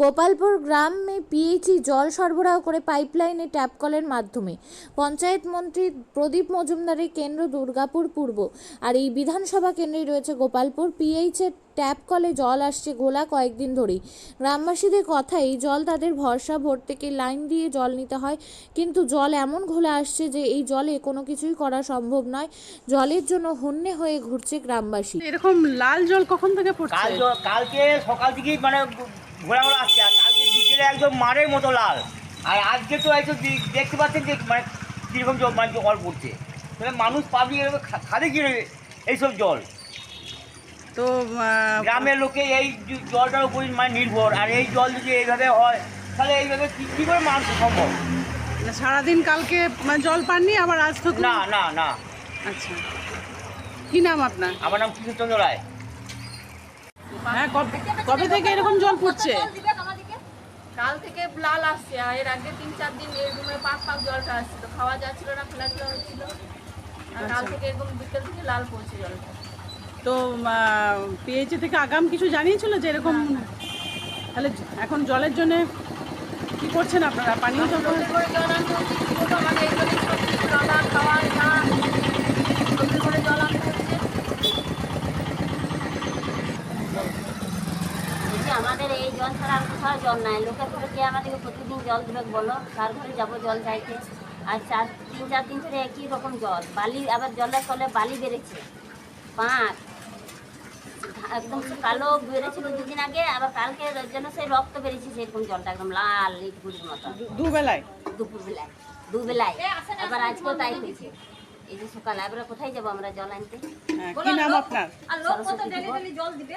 গোপালপুর গ্রামে পিএইচই জল সরবরাহ করে পাইপলাইনে ট্যাপ কলের মাধ্যমে। পঞ্চায়েত মন্ত্রী প্রদীপ মজুমদারের কেন্দ্র দুর্গাপুর পূর্ব। আর এই বিধানসভা কেন্দ্রেই রয়েছে গোপালপুর। পিএইচের ট্যাপ কলে জল আসছে গোলা কয়েকদিন ধরেই। গ্রামবাসীদের কথা এই জল তাদের ভরসা ভোর থেকে লাইন দিয়ে জল নিতে হয়। কিন্তু জল এমন ঘোলা আসছে যে এই জলে কোনো কিছুই করা সম্ভব নয়। জলের জন্য হন্যে হয়ে ঘুরছে গ্রামবাসী। এরকম লাল জল কখন থেকে পড়ছে? কালকে সকাল থেকেই মানে ঘোরা ঘোরা আসছে আর কালকে বিকেলে একদম মারের মতো লাল। আর আজকে তো একটু দি- দেখতে পাচ্ছেন যে মানে কীরকম জল মানে জল পড়ছে। তাহলে মানুষ পাবলিক এভাবে খা- খাবে কি করে এইসব জল। তো গ্রামের লোকে এই জলটার উপরই মানে নির্ভর আর এই জল যদি এইভাবে হয় তাহলে এইভাবে কী কী করে মানুষ সম্ভব? মানে সারাদিন কালকে মানে জল পাননি আবার আজ তো না না না। আচ্ছা। কি নাম আপনার? আমার নাম কৃষ্ণচন্দ্র রায়। হ্যাঁ কবে থেকে এরকম জল পড়ছে? কাল থেকে লাল আসছে আর এর আগে তিন চার দিন এই রুমে পাক পাক জলটা আসছিল খাওয়া যাচ্ছিল না খেলাধুলা হচ্ছিল। আর কাল থেকে একদম বিকেল থেকে লাল পড়ছে জলটা। তো পিএইচি থেকে আগাম কিছু জানিয়েছিল যে এরকম তাহলে এখন জলের জন্য কি করছেন আপনারা? পানীয় জল নতুন করে জল আনতে হচ্ছে কি করব আমাদের এই জন্য সব কিছু রান্না খাওয়া না নতুন করে জল আনতে হচ্ছে বলছি আমাদের এই জল ছাড়া আর কোথাও জল নাই। লোকের ঘরে কে আমাদেরকে প্রতিদিন জল দেবে বলো? তার ঘরে যাব জল চাইতে? আর চার তিন চার দিন ধরে একই রকম জল। বালি আবার জলের তলে বালি বেড়েছে। পাঁচ একদম কালো বেড়েছিল দুদিন আগে আবার কালকে যেন সেই রক্ত বেরিয়েছে সেরকম জলটা একদম লাল ইটগুড়ির মতো। দুবেলায়? দুপুরবেলায়। দুবেলায়। আবার আজকেও তাই হয়েছে। এই যে সকালে এবার কোথায় যাব আমরা জল আনতে? হ্যাঁ, কি নাম আপনার? জল দিবে?